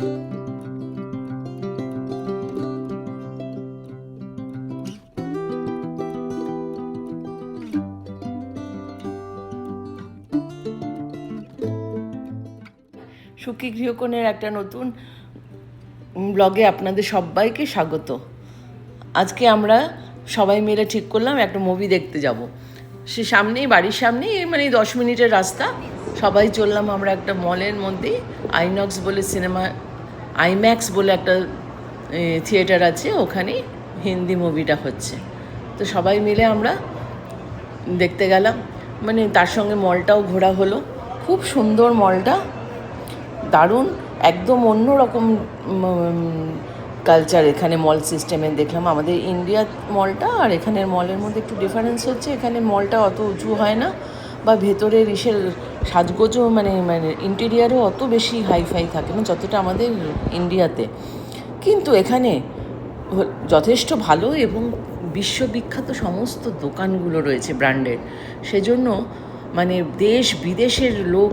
সুখী গৃহকোণের একটা নতুন ব্লগে আপনাদের সবাইকে স্বাগত। আজকে আমরা সবাই মিলে ঠিক করলাম একটা মুভি দেখতে যাব। সে সামনেই, বাড়ির সামনেই মানে দশ মিনিটের রাস্তা। সবাই চললাম আমরা একটা মলের মধ্যেই আইনক্স বলে সিনেমা আইম্যাক্স বলে একটা থিয়েটার আছে, ওখানে হিন্দি মুভিটা হচ্ছে। তো সবাই মিলে আমরা দেখতে গেলাম। মানে তার সঙ্গে মলটাও ঘোরা হলো। খুব সুন্দর মলটা। দারুণ। একদম অন্য রকম কালচার এখানে মল সিস্টেমে দেখলাম। আমাদের ইন্ডিয়ার মলটা আর এখানের মলের মধ্যে একটু ডিফারেন্স হচ্ছে। এখানে মলটা অত উঁচু হয় না। বা ভেতরের ইসের সাজগোজও মানে মানে ইন্টেরিয়ারও অত বেশি হাইফাই থাকে না যতটা আমাদের ইন্ডিয়াতে কিন্তু এখানে যথেষ্ট ভালো এবং বিশ্ববিখ্যাত সমস্ত দোকানগুলো রয়েছে ব্র্যান্ডের সেজন্য মানে দেশ বিদেশের লোক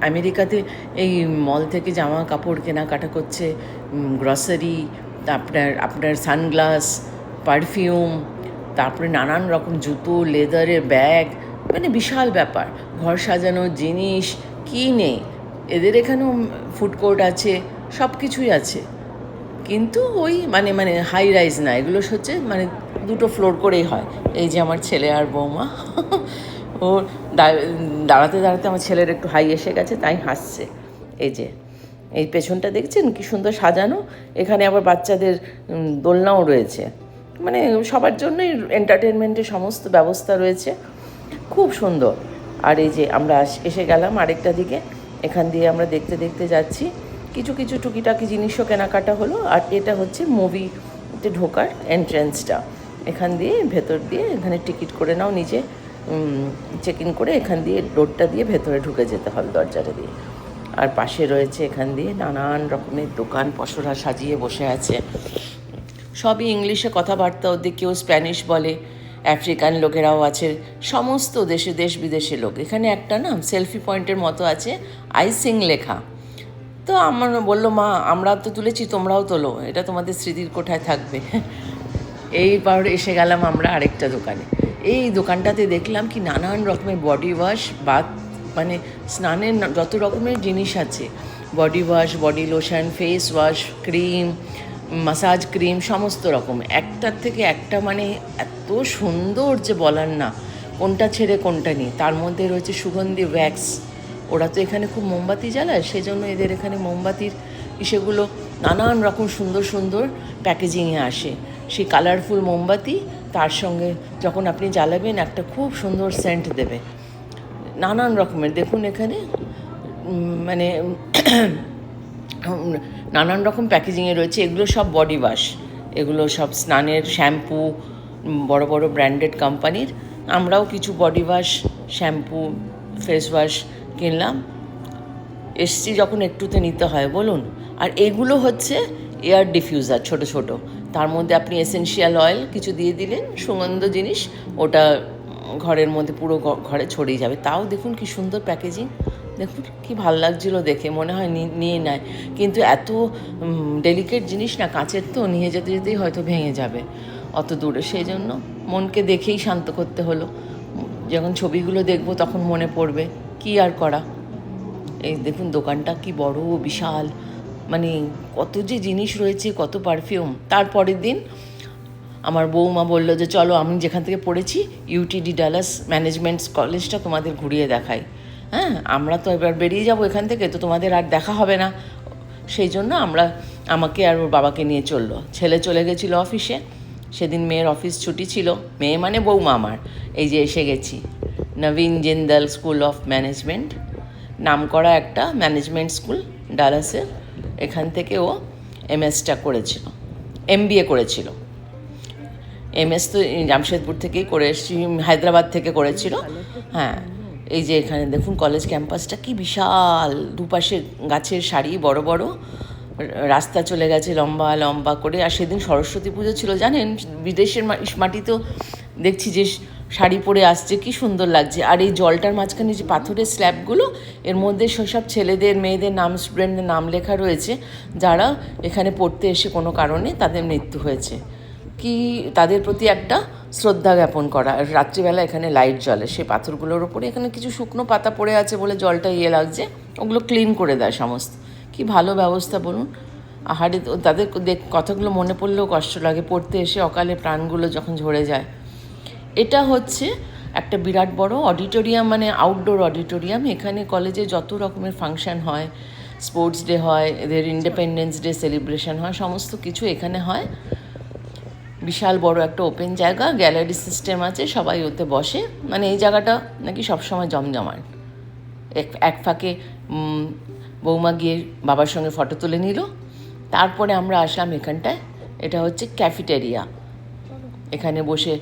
আমেরিকাতে এই মল থেকে জামা কাপড় কেনাকাটা করছে গ্রসারি আপনার আপনার সানগ্লাস পারফিউম তারপরে নানান রকম জুতো লেদারের ব্যাগ মানে বিশাল ব্যাপার। ঘর সাজানোর জিনিস, কী নেই? এদের এখানেও ফুড কোর্ট আছে সব কিছুই আছে। কিন্তু ওই মানে মানে হাই রাইজ না, এগুলো হচ্ছে মানে দুটো ফ্লোর করেই হয়। এই যে আমার ছেলে আর বৌমা, ও দাঁড়াতে দাঁড়াতে আমার ছেলের একটু হাই এসে গেছে, তাই হাসছে। এই যে, এই পেছনটা দেখছেন কি সুন্দর সাজানো? এখানে আবার বাচ্চাদের দোলনাও রয়েছে। মানে সবার জন্যই এন্টারটেনমেন্টের সমস্ত ব্যবস্থা রয়েছে। খুব সুন্দর। আর এই যে আমরা এসে গেলাম আরেকটা দিকে। এখান দিয়ে আমরা দেখতে দেখতে যাচ্ছি। কিছু কিছু টুকিটাকি জিনিসও কেনাকাটা হলো। আর এটা হচ্ছে মুভিতে ঢোকার এন্ট্রেন্সটা এখান দিয়ে ভেতর দিয়ে এখানে টিকিট করে নাও নিজে। চেক ইন করে এখান দিয়ে রোডটা দিয়ে ভেতরে ঢুকে যেতে হবে দরজাটা দিয়ে। আর পাশে রয়েছে এখান দিয়ে নানান রকমের দোকান পসরা সাজিয়ে বসে আছে। সবই ইংলিশে কথাবার্তা, ওদের কেউ স্প্যানিশ বলে। আফ্রিকান লোকেরাও আছে, সমস্ত দেশে দেশ বিদেশে লোক। এখানে একটা না সেলফি পয়েন্টের মতো আছে আইসিং লেখা। তো আমার বলল, মা আমরা তো তুলেছি, তোমরাও তোলো, এটা তোমাদের স্মৃতির কোঠায় থাকবে। এইবার এসে গেলাম আমরা আরেকটা দোকানে। এই দোকানটাতে দেখলাম কি নানান রকমের বডি ওয়াশ বাথ মানে স্নানের যত রকমের জিনিস আছে। Body wash body lotion face wash cream massage cream সমস্ত রকম। একটার থেকে একটা মানে এত সুন্দর যে বলার না, কোনটা ছেড়ে কোনটা নিয়ে। তার মধ্যে রয়েছে সুগন্ধি ওয়্যাক্স ওরা তো এখানে খুব মোমবাতি জ্বালায়, সেজন্য এদের এখানে মোমবাতির সেগুলো নানান রকম সুন্দর সুন্দর প্যাকেজিংয়ে আসে। সেই কালারফুল মোমবাতি, তার সঙ্গে যখন আপনি জ্বালাবেন, একটা খুব সুন্দর সেন্ট দেবে। নানান রকমের। দেখুন এখানে মানে নানান রকম প্যাকেজিংয়ে রয়েছে, এগুলো সব বডি ওয়াশ এগুলো সব স্নানের শ্যাম্পু বড় বড় ব্র্যান্ডেড কোম্পানির আমরাও কিছু body wash shampoo face wash কিনলাম। এসছি যখন একটুতে নিতে হয়, বলুন। আর এগুলো হচ্ছে এয়ার ডিফিউজার ছোট ছোট। তার মধ্যে আপনি এসেনশিয়াল অয়েল কিছু দিয়ে দিলেন, সুগন্ধ জিনিস, ওটা ঘরের মধ্যে পুরো ঘরে ছড়িয়ে যাবে। তাও দেখুন কি সুন্দর প্যাকেজিং দেখুন, কি ভালো লাগছিল দেখে, মনে হয় নিয়ে নেয়। কিন্তু এত ডেলিকেট জিনিস না, কাঁচের তো, নিয়ে যেতে যেতেই হয়তো ভেঙে যাবে অত দূরে। সেই জন্য মনকে দেখেই শান্ত করতে হলো। যখন ছবিগুলো দেখব তখন মনে পড়বে, কি আর করা? এই দেখুন, দোকানটা কি বড়, বিশাল মানে কত যে জিনিস রয়েছে, কত পারফিউম তারপরের দিন আমার বৌমা বলল যে, চলো, আমি যেখান থেকে পড়েছি ইউটিডি ডালাস ম্যানেজমেন্ট কলেজটা তোমাদের ঘুরিয়ে দেখাই। হ্যাঁ আমরা তো এবার বেরিয়ে যাব এখান থেকে, তো তোমাদের আর দেখা হবে না। সেই জন্য আমরা আমাকে আর ওর বাবাকে নিয়ে চলল। ছেলে চলে গেছিল অফিসে। সেদিন মেয়ের অফিস ছুটি ছিল। মেয়ে মানে বৌমা আমার। এই যে এসে গেছি। নবীন জিন্দাল স্কুল অফ ম্যানেজমেন্ট। নাম করা একটা ম্যানেজমেন্ট স্কুল ডালাসের এখান থেকে ও এমএসটা করেছিল। এম এমবিএ করেছিল। এমএস তো জামশেদপুর থেকেই করে এসেছি, হায়দ্রাবাদ থেকে করেছিল। হ্যাঁ এই যে এখানে দেখুন কলেজ ক্যাম্পাসটা কি বিশাল। দুপাশে গাছের সারি বড় বড়। রাস্তা চলে গেছে লম্বা লম্বা করে। আর সেদিন সরস্বতী পুজো ছিল, জানেন? বিদেশের মাটিতেও দেখছি যে শাড়ি পরে আসছে, কি সুন্দর লাগছে। আর এই জলটার মাঝখানে যে পাথরের স্ল্যাবগুলো এর মধ্যে সেসব ছেলেদের, মেয়েদের নাম স্টুডেন্টদের নাম লেখা রয়েছে। যারা এখানে পড়তে এসে কোনো কারণে তাদের মৃত্যু হয়েছে। কি তাদের প্রতি একটা শ্রদ্ধা জ্ঞাপন করা। রাত্রিবেলা এখানে লাইট জ্বলে। সেই পাথরগুলোর ওপরে এখানে কিছু শুকনো পাতা পড়ে আছে বলে জলটা ইয়ে লাগছে। ওগুলো ক্লিন করে দেয় সমস্ত। কি ভালো ব্যবস্থা বলুন। আহারে, তাদের কথাগুলো মনে পড়লেও কষ্ট লাগে। পড়তে এসে অকালে প্রাণগুলো যখন ঝরে যায়। এটা হচ্ছে একটা বিরাট বড় অডিটোরিয়াম মানে আউটডোর অডিটোরিয়াম এখানে কলেজে যত রকমের ফাংশন হয় স্পোর্টস ডে হয়, এদের ইন্ডিপেন্ডেন্স ডে সেলিব্রেশন হয়, সমস্ত কিছু এখানে হয়। বিশাল বড় একটা ওপেন জায়গা গ্যালারি সিস্টেম আছে, সবাই ওতে বসে। মানে এই জায়গাটা নাকি সবসময় জমজমাট। এক এক ফাঁকে বৌমা গিয়ে বাবার সঙ্গে ফটো তুলে নিল। তারপরে আমরা আসলাম এখানটায়। এটা হচ্ছে ক্যাফিটেরিয়া এখানে বসে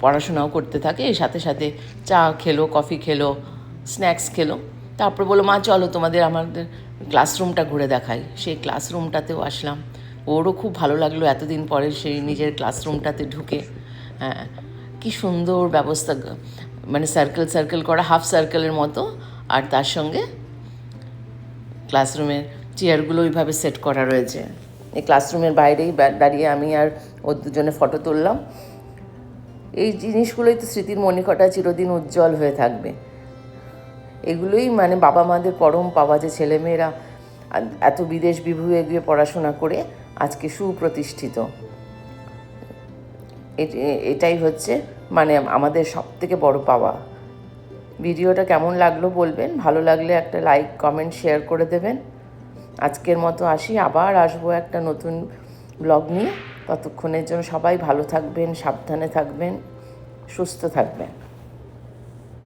পড়াশোনাও করতে থাকে। এর সাথে সাথে চা খেলো কফি খেলো স্ন্যাক্স খেলো। তারপর বলল, মা, চলো তোমাদের আমাদের ক্লাসরুমটা ঘুরে দেখাই। সেই ক্লাসরুমটাতেও আসলাম। ওরও খুব ভালো লাগল এতদিন পরে সেই নিজের ক্লাসরুমটাতে ঢুকে। হ্যাঁ কী সুন্দর ব্যবস্থা মানে সার্কেল সার্কেল করা হাফ সার্কেলের মতো, আর তার সঙ্গে ক্লাসরুমের চেয়ারগুলো ওইভাবে সেট করা রয়েছে। এই ক্লাসরুমের বাইরেই দাঁড়িয়ে আমি আর ও দুজনে ফটো তুললাম। এই জিনিসগুলোই তো স্মৃতির মণিকটা চিরদিন উজ্জ্বল হয়ে থাকবে। এগুলোই মানে বাবা মাদের পরম পাওয়া যে ছেলেমেয়েরা এত বিদেশ বিভুয়ে গিয়ে পড়াশোনা করে আজকে সুপ্রতিষ্ঠিত। এটাই হচ্ছে মানে আমাদের সব থেকে বড় পাওয়া। ভিডিওটা কেমন লাগল বলবেন, ভালো লাগলে একটা লাইক, কমেন্ট, শেয়ার করে দেবেন। আজকের মতো আসি, আবার আসব একটা নতুন ব্লগ নিয়ে। ততক্ষণের জন্য সবাই ভালো থাকবেন, সাবধানে থাকবেন, সুস্থ থাকবেন।